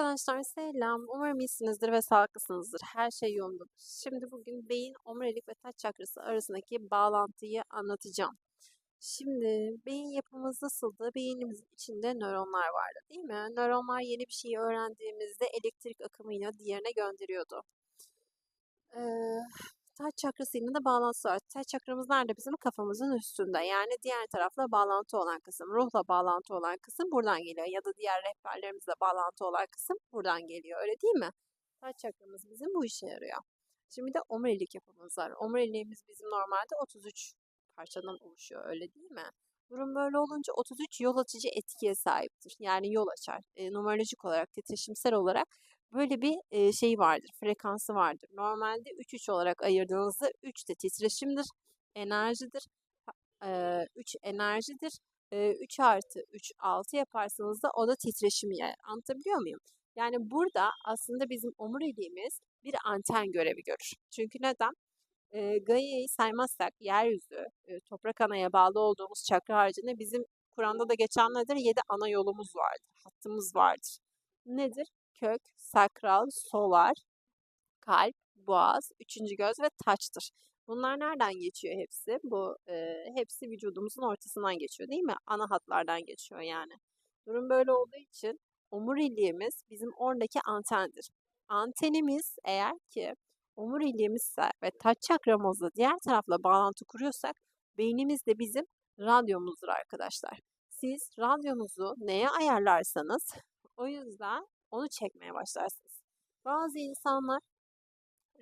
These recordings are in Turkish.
Arkadaşlar selam. Umarım iyisinizdir ve sağlıklısınızdır. Her şey yolundadır. Şimdi bugün beyin, omurilik ve taç çakrası arasındaki bağlantıyı anlatacağım. Şimdi beyin yapımız nasıldı? Beynimizin içinde nöronlar vardı değil mi? Nöronlar yeni bir şeyi öğrendiğimizde elektrik akımıyla diğerine gönderiyordu. Ee, taç çakrasıyla da bağlantısı var. Taç çakramız nerede? Bizim kafamızın üstünde. Yani diğer tarafla bağlantı olan kısım, ruhla bağlantı olan kısım buradan geliyor. Ya da diğer rehberlerimizle bağlantı olan kısım buradan geliyor. Öyle değil mi? Taç çakramız bizim bu işe yarıyor. Şimdi de omurilik yapımız var. Omuriliğimiz bizim normalde 33 parçadan oluşuyor. Öyle değil mi? Durum böyle olunca 33 yol açıcı etkiye sahiptir. Yani yol açar. E, numerolojik olarak, titreşimsel olarak böyle bir e, şey vardır, frekansı vardır. Normalde 3-3 olarak ayırdığınızda 3 de titreşimdir, enerjidir. E, 3 enerjidir. E, 3 artı 3 6 yaparsanız da o da titreşim yer. Anlatabiliyor muyum? Yani burada aslında bizim omuriliğimiz bir anten görevi görür. Çünkü neden? E, Gaia'yı saymazsak yeryüzü, e, toprak anaya bağlı olduğumuz çakra haricinde bizim Kur'an'da da geçen nedir? 7 ana yolumuz vardır, hattımız vardır. Nedir? Kök, sakral, solar, kalp, boğaz, üçüncü göz ve taçtır. Bunlar nereden geçiyor hepsi? Bu e, hepsi vücudumuzun ortasından geçiyor değil mi? Ana hatlardan geçiyor yani. Durum böyle olduğu için omuriliğimiz bizim oradaki antendir. Antenimiz eğer ki omuriliğimizse ve taç çakramızla diğer tarafla bağlantı kuruyorsak beynimiz de bizim radyomuzdur arkadaşlar. Siz radyonuzu neye ayarlarsanız o yüzden onu çekmeye başlarsınız. Bazı insanlar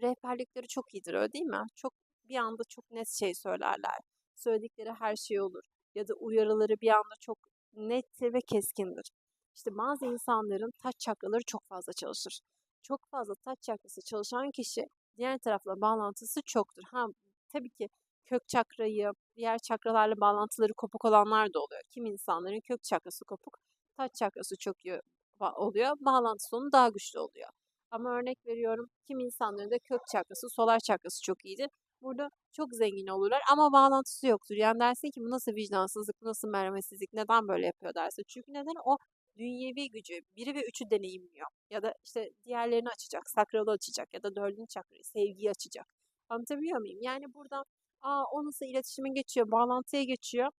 rehberlikleri çok iyidir öyle değil mi? Çok bir anda çok net şey söylerler. Söyledikleri her şey olur. Ya da uyarıları bir anda çok nettir ve keskindir. İşte bazı insanların taç çakraları çok fazla çalışır. Çok fazla taç çakrası çalışan kişi diğer tarafla bağlantısı çoktur. Ha tabii ki kök çakrayı, diğer çakralarla bağlantıları kopuk olanlar da oluyor. Kim insanların kök çakrası kopuk, taç çakrası iyi oluyor. Bağlantı sonu daha güçlü oluyor. Ama örnek veriyorum kim insanların da kök çakrası, solar çakrası çok iyidir. Burada çok zengin olurlar ama bağlantısı yoktur. Yani dersin ki bu nasıl vicdansızlık, bu nasıl merhametsizlik, neden böyle yapıyor dersin. Çünkü neden o dünyevi gücü biri ve üçü deneyimliyor. Ya da işte diğerlerini açacak, sakralı açacak ya da dördüncü çakrayı, sevgiyi açacak. Anlatabiliyor muyum? Yani buradan aa o nasıl iletişime geçiyor, bağlantıya geçiyor.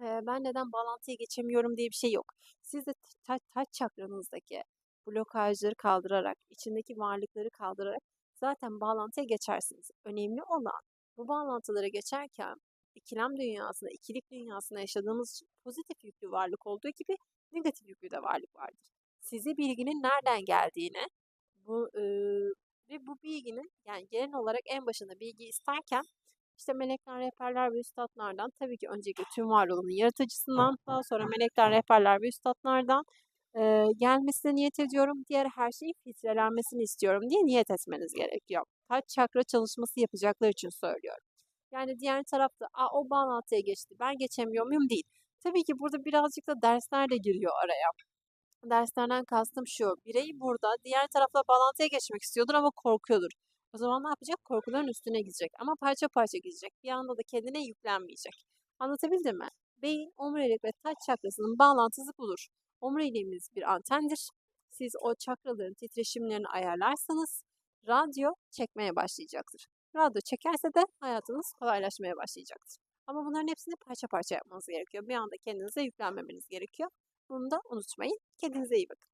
Ee, ben neden bağlantıya geçemiyorum diye bir şey yok. Siz de taç, taç çakranızdaki blokajları kaldırarak, içindeki varlıkları kaldırarak zaten bağlantıya geçersiniz. Önemli olan bu bağlantılara geçerken ikilem dünyasında, ikilik dünyasında yaşadığımız pozitif yüklü varlık olduğu gibi negatif yüklü de varlık vardır. Size bilginin nereden geldiğine bu e, ve bu bilginin yani genel olarak en başında bilgi isterken işte melekler, rehberler ve üstadlardan tabii ki önceki tüm varlığının yaratıcısından daha sonra melekler, rehberler ve üstadlardan e, gelmesine niyet ediyorum. Diğer her şeyin filtrelenmesini istiyorum diye niyet etmeniz gerekiyor. Taç çakra çalışması yapacaklar için söylüyorum. Yani diğer tarafta Aa, o bağlantıya geçti ben geçemiyor muyum değil. Tabii ki burada birazcık da dersler de giriyor araya. Derslerden kastım şu. Birey burada diğer tarafla bağlantıya geçmek istiyordur ama korkuyordur. O zaman ne yapacak? Korkuların üstüne gidecek. Ama parça parça gidecek. Bir anda da kendine yüklenmeyecek. Anlatabildim mi? Beyin, omurilik ve taç çakrasının bağlantısı budur. Omuriliğimiz bir antendir. Siz o çakraların titreşimlerini ayarlarsanız radyo çekmeye başlayacaktır. Radyo çekerse de hayatınız kolaylaşmaya başlayacaktır. Ama bunların hepsini parça parça yapmanız gerekiyor. Bir anda kendinize yüklenmemeniz gerekiyor. Bunu da unutmayın. Kendinize iyi bakın.